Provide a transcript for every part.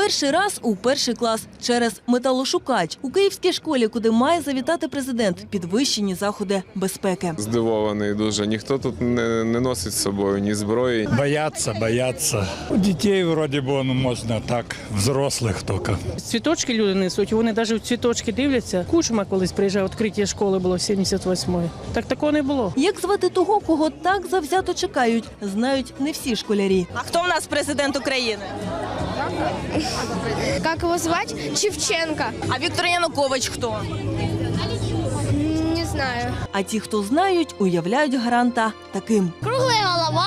Перший раз у перший клас через металошукач у київській школі, куди має завітати президент, підвищені заходи безпеки. Здивований дуже. Ніхто тут не, не носить з собою ні зброї. Боятся, боятся. У детей вроде бы ну, можно так, взрослых только. Цвіточки люди несуть, вони навіть в цвіточки дивляться. Кучма колись приїжджав, відкриття школи було 78-ї. Так такого не було. Як звати того, кого так завзято чекають, знають не всі школярі. А хто в нас президент України? Как его звать? Чевченко. А Віктор Янукович хто? Не знаю. А ті, хто знають, уявляють гаранта таким. Круглий голова.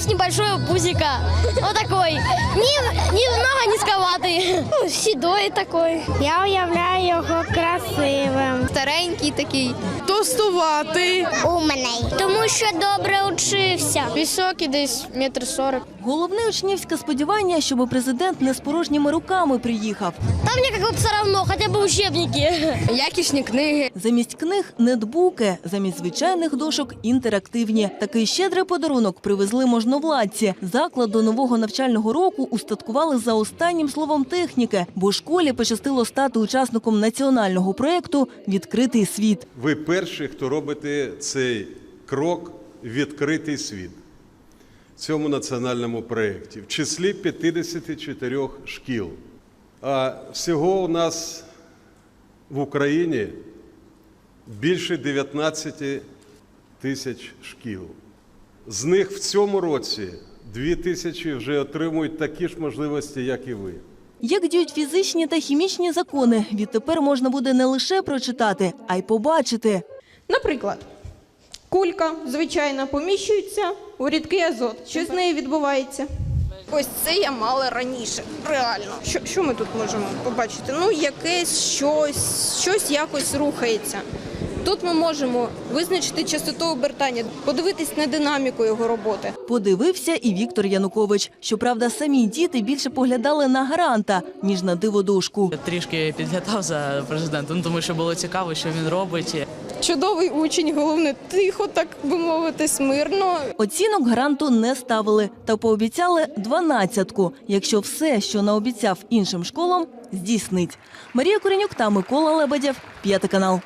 Есть небольшое пузико. Вот такой. Не, немного низковатый. Ну, Седой такой. Я уявляю його красивим. Старенький такий. Тостуватий. Умний. Тому що добре учився. Високий десь метр сорок. Головне учнівське сподівання, щоб президент не з порожніми руками приїхав. Та мені як все равно, хоча б учебники. Якісні книги. Замість книг нетбуки, замість звичайних дошок інтерактивні. Такий щедрий подарунок привезли можновладці. Заклад до нового навчального року устаткували за останнім словом техніки, бо школі пощастило стати учасником національного проєкту Відкритий світ. Ви перші, хто робите цей крок відкритий світ цьому національному проєкті, в числі 54 шкіл. А всього у нас в Україні більше 19 тисяч шкіл. З них в цьому році 2 тисячі вже отримують такі ж можливості, як і ви. Як діють фізичні та хімічні закони, відтепер можна буде не лише прочитати, а й побачити. Наприклад, кулька, звичайно, поміщується у рідкий азот. Що з нею відбувається? Ось це я мала раніше. Реально. Що, що ми тут можемо побачити? Ну, якесь щось, щось якось рухається. Тут ми можемо визначити частоту обертання, подивитись на динаміку його роботи. Подивився і Віктор Янукович. Щоправда, самі діти більше поглядали на гаранта, ніж на диводошку. Трішки підглядав за президентом, тому що було цікаво, що він робить. Чудовий учень, головне, тихо, так би мовити, смирно. Оцінок гаранту не ставили та пообіцяли дванадцятку, якщо все, що наобіцяв іншим школам, здійснить. Марія Коренюк та Микола Лебедєв, п'ятий канал.